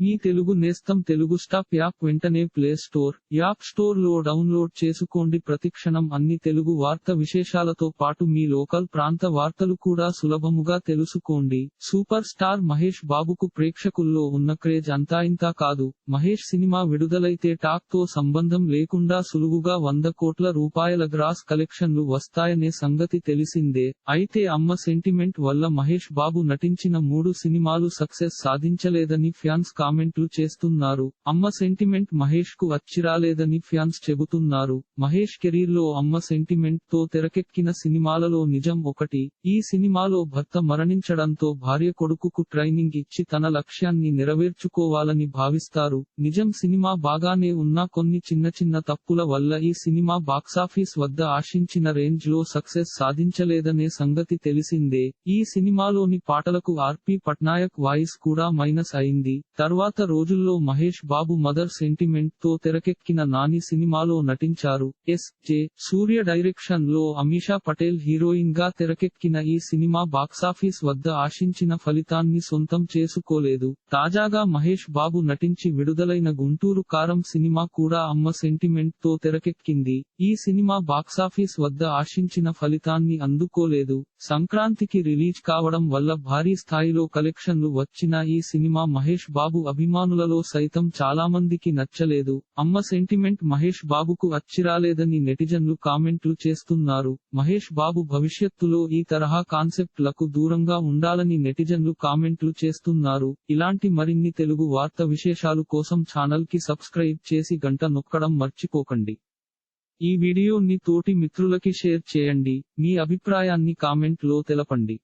మీ తెలుగు నేస్తం Telugu stop app వెంటనే play store app స్టోర్లో డౌన్లోడ్ చేసుకోండి. ప్రతిక్షణం అన్ని తెలుగు వార్త విశేషాలతో పాటు మీ లోకల్ ప్రాంత వార్తలు కూడా సులభముగా తెలుసుకోండి. సూపర్ స్టార్ మహేష్ బాబుకు ప్రేక్షకుల్లో ఉన్న క్రేజ్ అంతా ఇంతా కాదు. మహేష్ సినిమా విడుదలైతే టాక్తో సంబంధం లేకుండా సులువుగా వంద కోట్ల రూపాయల గ్రాస్ కలెక్షన్లు వస్తాయనే సంగతి తెలిసిందే. అయితే అమ్మ సెంటిమెంట్ వల్ల మహేష్ బాబు నటించిన మూడు సినిమాలు సక్సెస్ సాధించలేదని ఫ్యాన్స్ కా కామెంట్లు చేస్తున్నారు. అమ్మ సెంటిమెంట్ మహేష్కు వచ్చిరాలేదని ఫ్యాన్స్ చెబుతున్నారు. మహేష్ కెరీర్లో అమ్మ సెంటిమెంట్తో తెరకెక్కిన సినిమాలలో నిజం ఒకటి. ఈ సినిమాలో భర్త మరణించడంతో భార్య కొడుకుకు ట్రైనింగ్ ఇచ్చి తన లక్ష్యాన్ని నెరవేర్చుకోవాలని భావిస్తారు. నిజం సినిమా బాగానే ఉన్నా కొన్ని చిన్న చిన్న తప్పుల వల్ల ఈ సినిమా బాక్సాఫీస్ వద్ద ఆశించిన రేంజ్లో సక్సెస్ సాధించలేదనే సంగతి తెలిసిందే. ఈ సినిమాలోని పాటలకు ఆర్పి పట్నాయక్ వాయిస్ కూడా మైనస్ అయింది. తర్వాత రోజుల్లో మహేష్ బాబు మదర్ సెంటిమెంట్తో తెరకెక్కిన నాని సినిమాలో నటించారు. ఎస్. జె. సూర్య డైరెక్షన్లో అమీషా పటేల్ హీరోయిన్గా తెరకెక్కిన ఈ సినిమా బాక్సాఫీస్ వద్ద ఆశించిన ఫలితాన్ని సొంతం చేసుకోలేదు. తాజాగా మహేష్ బాబు నటించి విడుదలైన గుంటూరు కారం సినిమా కూడా అమ్మ సెంటిమెంట్తో తెరకెక్కింది. ఈ సినిమా బాక్సాఫీస్ వద్ద ఆశించిన ఫలితాన్ని అందుకోలేదు. సంక్రాంతికి రిలీజ్ కావడం వల్ల భారీ స్థాయిలో కలెక్షన్లు వచ్చిన ఈ సినిమా మహేష్ బాబు అభిమానులలో సైతం చాలా మందికి నచ్చలేదు. అమ్మ సెంటిమెంట్ మహేష్ బాబుకు అచ్చిరాలేదని నెటిజన్లు కామెంట్లు చేస్తున్నారు. మహేష్ బాబు భవిష్యత్తులో ఈ తరహా కాన్సెప్ట్లకు దూరంగా ఉండాలని నెటిజన్లు కామెంట్లు చేస్తున్నారు. ఇలాంటి మరిన్ని తెలుగు వార్త విశేషాలు కోసం ఛానల్కి సబ్స్క్రైబ్ చేసి గంట నొక్కడం మర్చిపోకండి. ఈ వీడియోని తోటి మిత్రులకి షేర్ చేయండి. మీ అభిప్రాయాన్ని కామెంట్లో తెలపండి.